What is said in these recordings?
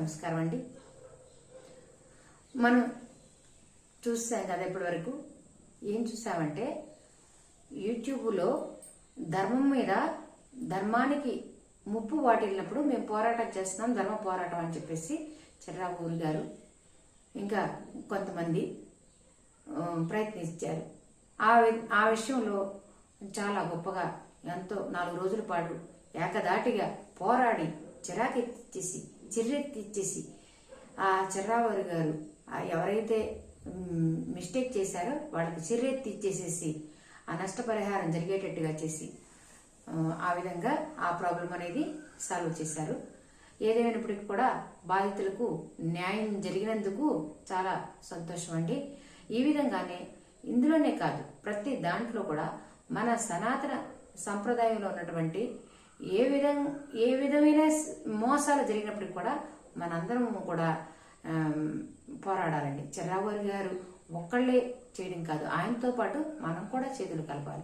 నమస్కారం అండి. మనం చూసాం కదా ఇప్పటి వరకు ఏం చూసామంటే యూట్యూబ్లో ధర్మం మీద ధర్మానికి ముప్పు వాటిల్లినప్పుడు మేము పోరాటం చేస్తున్నాం ధర్మ పోరాటం అని చెప్పేసి చర్రాబూరి గారు ఇంకా కొంతమంది ప్రయత్నించారు. ఆ ఆ విషయంలో చాలా గొప్పగా ఎంతో నాలుగు రోజుల పాటు ఏకదాటిగా పోరాడి చిరాకెత్తిచ్చేసి చిర్రెత్తిచ్చేసి ఆ చిర్రావారి గారు ఎవరైతే మిస్టేక్ చేశారో వాళ్ళకి చిర్రెత్తిచ్చేసేసి ఆ నష్టపరిహారం జరిగేటట్టుగా చేసి ఆ, ఆ విధంగా ఆ ప్రాబ్లం అనేది సాల్వ్ చేశారు. ఏదేమైనప్పటికీ కూడా బాధితులకు న్యాయం జరిగినందుకు చాలా సంతోషం అండి. ఈ విధంగానే ఇందులోనే కాదు ప్రతి దాంట్లో కూడా మన సనాతన సంప్రదాయంలో ఉన్నటువంటి ఏ విధం ఏ విధమైన మోసాలు జరిగినప్పటికి కూడా మనందరం కూడా పోరాడాలండి. చిర్రావారి గారు ఒక్కళ్ళే చేయడం కాదు. ఆయనతో పాటు మనం కూడా చేతులు కలపాలి.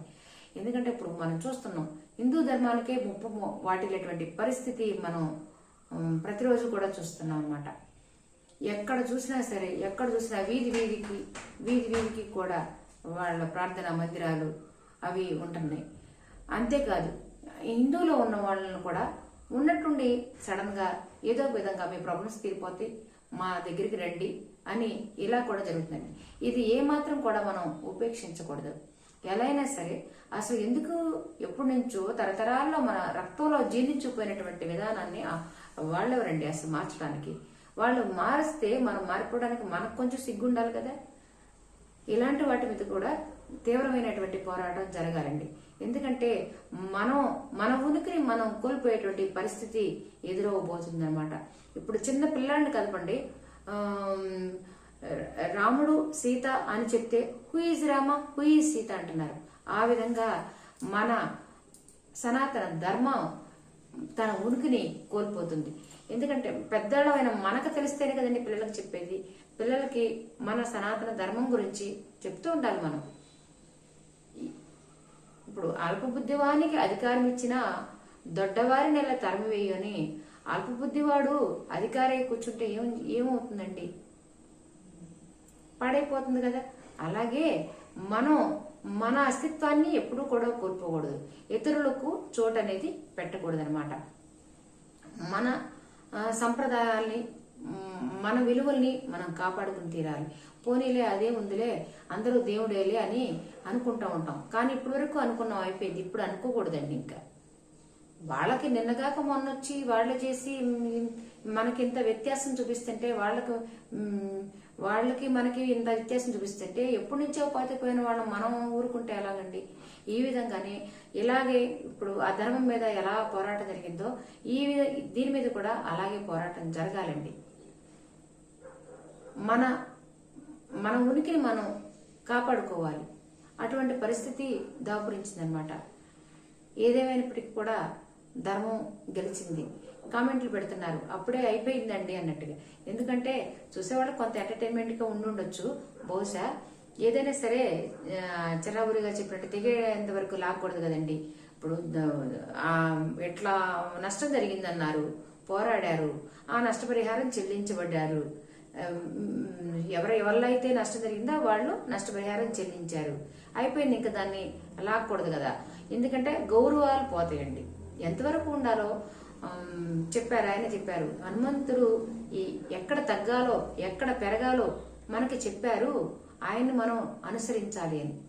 ఎందుకంటే ఇప్పుడు మనం చూస్తున్నాం హిందూ ధర్మానికే ముప్పు మో- వాటిల్లేటువంటి పరిస్థితి మనం ప్రతిరోజు కూడా చూస్తున్నాం అనమాట ఎక్కడ చూసినా సరే ఎక్కడ చూసినా వీధి వీధికి వీధి వీధికి కూడా వాళ్ళ ప్రార్థనా మందిరాలు అవి ఉంటున్నాయి. అంతేకాదు హిందువులో ఉన్న వాళ్ళని కూడా ఉన్నట్టుండి సడన్గా ఏదో ఒక విధంగా మీ ప్రాబ్లమ్స్ తీరిపోతే మా దగ్గరికి రండి అని ఇలా కూడా జరుగుతుందండి. ఇది ఏమాత్రం కూడా మనం ఉపేక్షించకూడదు. ఎలా అయినా సరే అసలు ఎందుకు ఎప్పటి నుంచో తరతరాల్లో మన రక్తంలో జీర్ణించిపోయినటువంటి విధానాన్ని వాళ్ళెవరండి అసలు మార్చడానికి? వాళ్ళు మారిస్తే మనం మారిపోవడానికి మనకు కొంచెం సిగ్గుండాలి కదా? ఇలాంటి వాటి మీద కూడా తీవ్రమైనటువంటి పోరాటం జరగాలండి. ఎందుకంటే మనం మన ఉనికిని మనం కోల్పోయేటువంటి పరిస్థితి ఎదురవబోతుంది అనమాట ఇప్పుడు చిన్న పిల్లాడిని కలపండి. రాముడు సీత అని చెప్తే హుయిజ్ రామ హుయిజ్ సీత అంటున్నారు. ఆ విధంగా మన సనాతన ధర్మం తన ఉనికిని కోల్పోతుంది. ఎందుకంటే పెద్దవాళ్ళమైన మనకు తెలిస్తేనే కదండి పిల్లలకు చెప్పేది. పిల్లలకి మన సనాతన ధర్మం గురించి చెప్తూ ఉండాలి మనం. ఇప్పుడు అల్పబుద్ధివానికి అధికారం ఇచ్చిన దొడ్డవారి నెల తరిమివేయు అని అల్పబుద్ధివాడు అధికారి కూర్చుంటే ఏం ఏమవుతుందండి? పాడైపోతుంది కదా. అలాగే మనం మన అస్తిత్వాన్ని ఎప్పుడూ కూడా కోల్పోకూడదు. ఇతరులకు చోటు అనేది పెట్టకూడదు అనమాట మన సంప్రదాయాల్ని మన విలువల్ని మనం కాపాడుకుని తీరాలి. పోనీలే అదే ఉందిలే అందరూ దేవుడేలే అని అనుకుంటా ఉంటాం. కానీ ఇప్పటి వరకు అనుకున్నాం అయిపోయింది. ఇప్పుడు అనుకోకూడదండి ఇంకా. వాళ్ళకి నిన్నగాక మొన్న వచ్చి వాళ్ళు చేసి మనకి ఇంత వ్యత్యాసం చూపిస్తుంటే వాళ్ళకు వాళ్ళకి మనకి ఇంత వ్యత్యాసం చూపిస్తుంటే ఎప్పటి నుంచో పాతిపోయిన వాళ్ళం మనం ఊరుకుంటే ఎలాగండి? ఈ విధంగానే ఇలాగే ఇప్పుడు ఆ ధర్మం మీద ఎలా పోరాటం జరిగిందో ఈ విధ దీని మీద కూడా అలాగే పోరాటం జరగాలండి. మన మన ఉనికిని మనం కాపాడుకోవాలి. అటువంటి పరిస్థితి దాపురించిందనమాట. ఏదేమైనప్పటికీ కూడా ధర్మం గెలిచింది. కామెంట్లు పెడుతున్నారు. అప్పుడే అయిపోయిందండి అన్నట్టుగా. ఎందుకంటే చూసేవాళ్ళు కొంత ఎంటర్టైన్మెంట్గా ఉండుండొచ్చు. బహుశా ఏదైనా సరే చిరాబురిగా చెప్పినట్టు తెగేంత వరకు లాక్కూడదు కదండి. ఇప్పుడు ఎట్లా నష్టం జరిగిందన్నారు. పోరాడారు. ఆ నష్టపరిహారం చెల్లించబడ్డారు. ఎవరు ఎవరిలో అయితే నష్టం జరిగిందో వాళ్ళు నష్టపరిహారం చెల్లించారు. అయిపోయింది ఇంకా దాన్ని లాక్కూడదు కదా. ఎందుకంటే గౌరవాలు పోతాయండి. ఎంతవరకు ఉండాలో చెప్పారు ఆయన చెప్పారు. హనుమంతుడు ఈ ఎక్కడ తగ్గాలో ఎక్కడ పెరగాలో మనకి చెప్పారు. ఆయన్ని మనం అనుసరించాలి అని.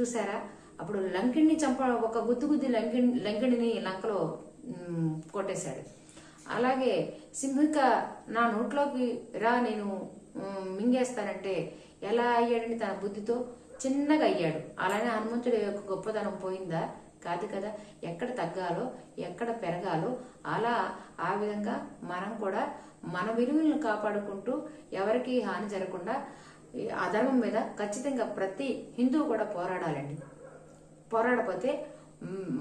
చూసారా? అప్పుడు లంకిణ్ణి చంప ఒక గుద్దు గుద్ది లంకిణి లంకిణిని లంకలో కొట్టేశాడు. అలాగే సింహిక నా నోట్లోకి రా నేను మింగేస్తానంటే ఎలా అయ్యాడని తన బుద్ధితో? చిన్నగా అయ్యాడు. అలానే హనుమంతుడి యొక్క గొప్పతనం పోయిందా? కాదు కదా? ఎక్కడ తగ్గాలో ఎక్కడ పెరగాలో అలా ఆ విధంగా మనం కూడా మన విలువలను కాపాడుకుంటూ ఎవరికి హాని జరగకుండా ఆ అధర్మం మీద ఖచ్చితంగా ప్రతి హిందువు కూడా పోరాడాలండి. పోరాడపోతే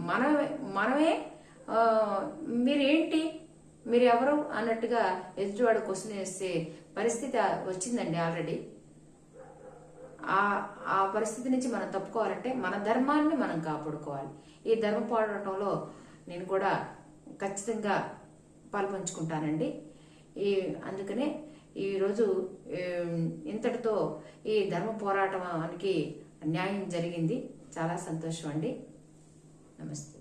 మనమే మనమే మీరేంటి? మీరెవరు? అన్నట్టుగా ఎదుటివాడు క్వశ్చన్ వేసే పరిస్థితి వచ్చిందండి ఆల్రెడీ. ఆ ఆ పరిస్థితి నుంచి మనం తప్పుకోవాలంటే మన ధర్మాన్ని మనం కాపాడుకోవాలి. ఈ ధర్మ పోరాటంలో నేను కూడా ఖచ్చితంగా పాల్పంచుకుంటానండి. ఈ అందుకనే ఈరోజు ఇంతటితో ఈ ధర్మ పోరాటానికి న్యాయం జరిగింది. చాలా సంతోషం అండి. నమస్తే.